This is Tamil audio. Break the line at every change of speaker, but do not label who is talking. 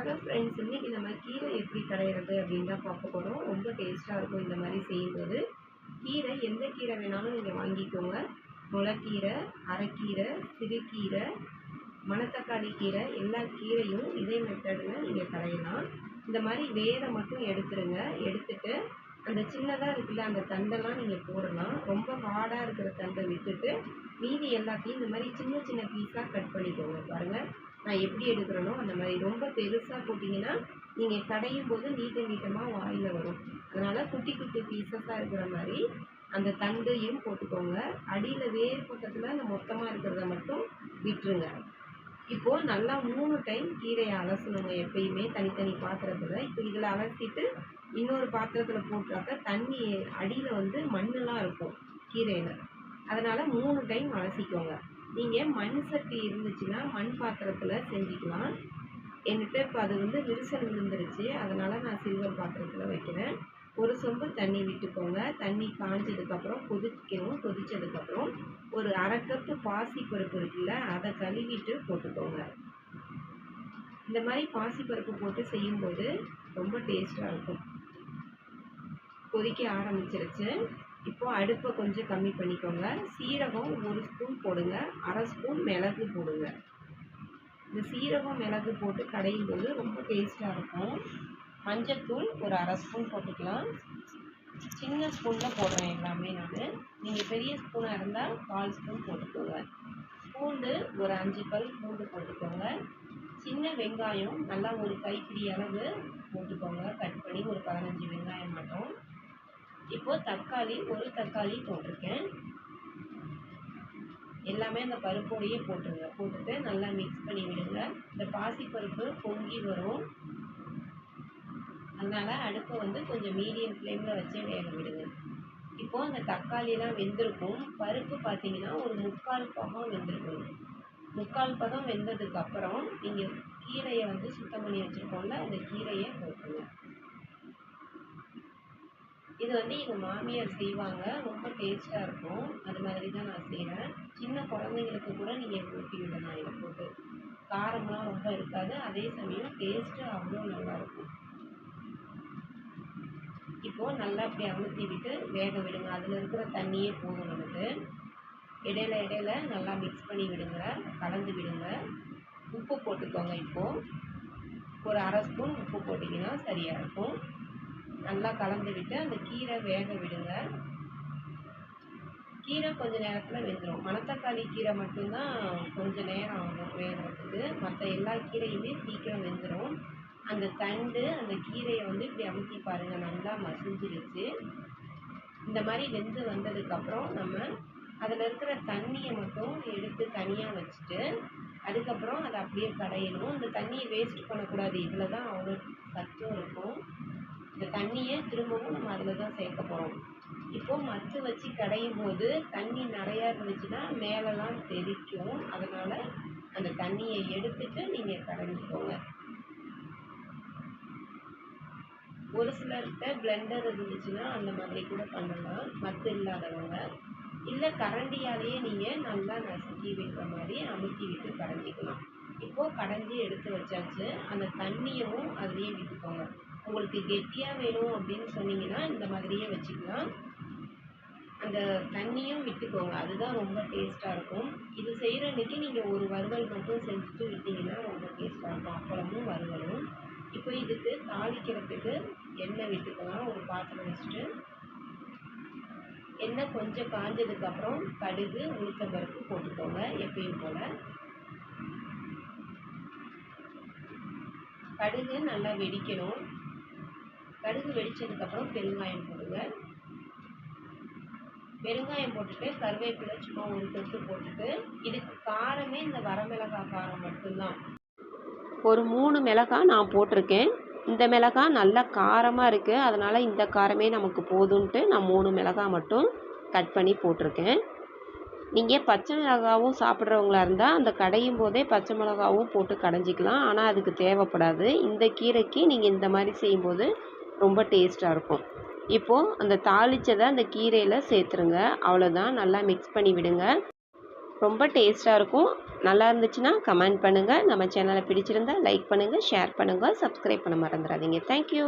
ஹலோ ஃப்ரெண்ட்ஸ் இன்றைக்கி நம்ம கீரை எப்படி கடையிறது அப்படின்னு தான் பார்க்க போகிறோம் ரொம்ப டேஸ்ட்டாக இருக்கும் இந்த மாதிரி செய்யும்போது. கீரை எந்த கீரை வேணாலும் நீங்கள் வாங்கிக்கோங்க. முளைக்கீரை அரைக்கீரை சிறுகீரை மணத்தக்காளி கீரை எல்லா கீரையும் இதே மெத்தடில் நீங்கள் கடையலாம் இந்த மாதிரி வேரை மட்டும் எடுத்துருங்க. எடுத்துட்டு அந்த சின்னதாக இருக்குல்ல அந்த தண்டெல்லாம் நீங்கள் போடலாம். ரொம்ப ஹார்டாக இருக்கிற தண்டை விட்டுட்டு மீதி எல்லாத்தையும் இந்த மாதிரி சின்ன சின்ன பீஸாக கட் பண்ணிக்கோங்க. பாருங்கள் நான் எப்படி எடுக்கிறேனோ அந்த மாதிரி. ரொம்ப பெருசாக போட்டிங்கன்னா நீங்கள் கடையும் போது நீட்ட நீட்டமாக வாயில் வரும். அதனால் குட்டி குட்டி பீசஸாக இருக்கிற மாதிரி அந்த தண்டையும் போட்டுக்கோங்க. அடியில் வேர் பக்கத்தில் அந்த மொத்தமாக இருக்கிறத மட்டும் விட்டுருங்க. இப்போது நல்லா மூணு டைம் கீரையை அலசணுங்க எப்பயுமே தனித்தனி பாத்திரத்தில். இப்போ இதில் அலசிட்டு இன்னொரு பாத்திரத்தில் போட்டாக்க தண்ணி அடியில் வந்து மண்ணெல்லாம் இருக்கும் கீரையில். அதனால் மூணு டைம் அலசிக்கோங்க. நீங்கள் மண் சட்டி இருந்துச்சுன்னா மண் பாத்திரத்தில் செஞ்சுக்கலாம். என்கிட்ட இப்போ அது வந்து விரிசல் விழுந்துருச்சு. அதனால் நான் சில்வர் பாத்திரத்தில் வைக்கிறேன். ஒரு சொம்பு தண்ணி விட்டுக்கோங்க. தண்ணி காஞ்சதுக்கப்புறம் கொதிக்கணும் கொதித்ததுக்கப்புறம் ஒரு அரை கப்பு பாசிப்பருப்பு இருக்குல்ல அதை கழுவிட்டு போட்டுக்கோங்க. இந்த மாதிரி பாசிப்பருப்பு போட்டு செய்யும்போது ரொம்ப டேஸ்ட்டாக இருக்கும். கொதிக்க ஆரம்பிச்சிருச்சு. இப்போ அடுப்பை கொஞ்சம் கம்மி பண்ணிக்கோங்க. சீரகம் ஒரு ஸ்பூன் போடுங்க. அரை ஸ்பூன் மிளகு போடுங்க. இந்த சீரகம் மிளகு போட்டு கடையும் போது ரொம்ப டேஸ்ட்டாக இருக்கும். மஞ்சத்தூள் ஒரு அரை ஸ்பூன் போட்டுக்கலாம். சின்ன ஸ்பூனில் போடுறேன் எல்லாமே நான். நீங்கள் பெரிய ஸ்பூனாக இருந்தால் கால் ஸ்பூன் போட்டுக்கோங்க. பூண்டு ஒரு அஞ்சு பல் பூண்டு போட்டுக்கோங்க. சின்ன வெங்காயம் நல்லா ஒரு கைப்பிடி அளவு போட்டுக்கோங்க. கட் பண்ணி ஒரு பதினஞ்சு வெங்காயம் மட்டும். இப்போது தக்காளி ஒரு தக்காளி போட்டிருக்கேன். எல்லாமே அந்த பருப்போடையே போட்டுருங்க. போட்டுட்டு நல்லா மிக்ஸ் பண்ணி விடுங்க. இந்த பாசிப்பருப்பு பொங்கி வரும். அதனால் அடுப்பை வந்து கொஞ்சம் மீடியம் ஃப்ளேமில் வச்சு வேக விடுங்க. இப்போது அந்த தக்காளிலாம் வெந்திருக்கும். பருப்பு பார்த்தீங்கன்னா ஒரு முக்கால் பதம் வெந்திருக்கும். முக்கால் பதம் வெந்ததுக்கப்புறம் நீங்கள் கீரையை வந்து சுத்தம் பண்ணி வச்சுருக்கோம்ல அந்த கீரையை போட்டுருங்க. இது வந்து எங்கள் மாமியார் செய்வாங்க. ரொம்ப டேஸ்ட்டாக இருக்கும். அது மாதிரி தான் நான் செய்கிறேன் சின்ன குழந்தைங்களுக்கு கூட நீங்கள் ஊட்டி விடலாம் இதை போட்டு. காரம்லாம் ரொம்ப இருக்காது. அதே சமயம் டேஸ்ட்டு அவ்வளோ நல்லாயிருக்கும் இப்போது நல்லா அப்படி அமுத்தி விட்டு வேக விடுங்க. அதில் இருக்கிற தண்ணியே போதும் நமக்கு. இடையில இடையில நல்லா மிக்ஸ் பண்ணி விடுங்க. கலந்து விடுங்க. உப்பு போட்டுக்கோங்க இப்போது ஒரு அரை ஸ்பூன் உப்பு போட்டிங்கன்னா சரியாக இருக்கும். நல்லா கலந்து விட்டு அந்த கீரை வேக விடுங்க. கீரை கொஞ்ச நேரத்தில் வெந்துடும் மணத்தக்காளி கீரை மட்டும்தான் கொஞ்சம் நேரம் ஆகும் வேகிறதுக்கு. மற்ற எல்லா கீரையுமே சீக்கிரம் வெந்துடும் அந்த தண்டு அந்த கீரையை வந்து இப்படி அமுத்தி பாருங்கள் நல்லா மசிஞ்சிருச்சு. இந்த மாதிரி வெந்து வந்ததுக்கப்புறம் நம்ம அதில் இருக்கிற தண்ணியை மட்டும் எடுத்து தனியாக வச்சுட்டு அதுக்கப்புறம் அதை அப்படியே கடையணும். அந்த தண்ணியை வேஸ்ட் பண்ணக்கூடாது. இதில் தான் அவ்வளோ சத்தும் இருக்கும். இந்த தண்ணியை திரும்பவும் நம்ம அதில் தான் சேர்க்க போகிறோம் இப்போது மத்து வச்சு கடையும் போது தண்ணி நிறையா இருந்துச்சுன்னா மேலெல்லாம் தெறிக்கும். அதனால் அந்த தண்ணியை எடுத்துட்டு நீங்கள் கடைஞ்சிக்கோங்க ஒரு சிலர்கிட்ட பிளெண்டர் இருந்துச்சுன்னா அந்த மாதிரி கூட பண்ணலாம். மத்து இல்லாதவங்க. இல்லை கரண்டியாலேயே நீங்கள் நல்லா நசுக்கி விடுற மாதிரி அமுத்தி விட்டு கடைஞ்சிக்கலாம் இப்போது கடைஞ்சி எடுத்து வச்சாச்சு. அந்த தண்ணியவும் அதுலேயே விட்டுக்கோங்க. உங்களுக்கு கெட்டியாக வேணும் அப்படின்னு சொன்னீங்கன்னா இந்த மாதிரியே வச்சுக்கலாம். அந்த தண்ணியும் விட்டுக்கோங்க. அதுதான் ரொம்ப டேஸ்ட்டாக இருக்கும். இது செய்கிற அன்றைக்கி நீங்கள் ஒரு வறுவல் மட்டும் செஞ்சுட்டு விட்டிங்கன்னா ரொம்ப டேஸ்ட்டாக இருக்கும். அப்பளமும் வறுவலும். இப்போ இதுக்கு தாளிக்கிறதுக்கு எண்ணெய் விட்டுக்கலாம். ஒரு பாத்திரம் வச்சுட்டு. எண்ணெய் கொஞ்சம் காஞ்சதுக்கப்புறம் கடுகு உளுத்தம்பருப்பு போட்டுக்கோங்க எப்பயும் போல். கடுகு நல்லா வெடிக்கணும். கடுகு வெடித்ததுக்கப்புறம் பெருங்காயம் போடுங்க. பெருங்காயம் போட்டுட்டு கருவேப்பிலை சும்மா ஒரு கொத்து போட்டுட்டு இதுக்கு காரமே இந்த வரமிளகாய் காரம் மட்டும்தான்.
ஒரு மூணு மிளகாய் நான் போட்டிருக்கேன். இந்த மிளகாய் நல்லா காரமாக இருக்குது அதனால் இந்த காரமே நமக்கு போதுன்ட்டு நான் மூணு மிளகாய் மட்டும் கட் பண்ணி போட்டிருக்கேன். நீங்கள் பச்சை மிளகாவும் சாப்பிட்றவங்களா இருந்தால் அந்த கடையும் போதே பச்சை மிளகாவும் போட்டு கடைஞ்சிக்கலாம். ஆனால் அதுக்கு தேவைப்படாது. இந்த கீரைக்கு நீங்கள் இந்த மாதிரி செய்யும்போது ரொம்ப டேஸ்ட்டாக இருக்கும். இப்போது அந்த தாளித்ததை அந்த கீரையில் சேர்த்துருங்க. அவ்வளோதான் நல்லா மிக்ஸ் பண்ணி விடுங்க. ரொம்ப டேஸ்ட்டாக இருக்கும். நல்லா இருந்துச்சுன்னா கமெண்ட் பண்ணுங்கள் நம்ம சேனலை பிடிச்சிருந்தா லைக் பண்ணுங்கள் ஷேர் பண்ணுங்கள் சப்ஸ்கிரைப் பண்ண மறந்துடாதீங்க. தேங்க்யூ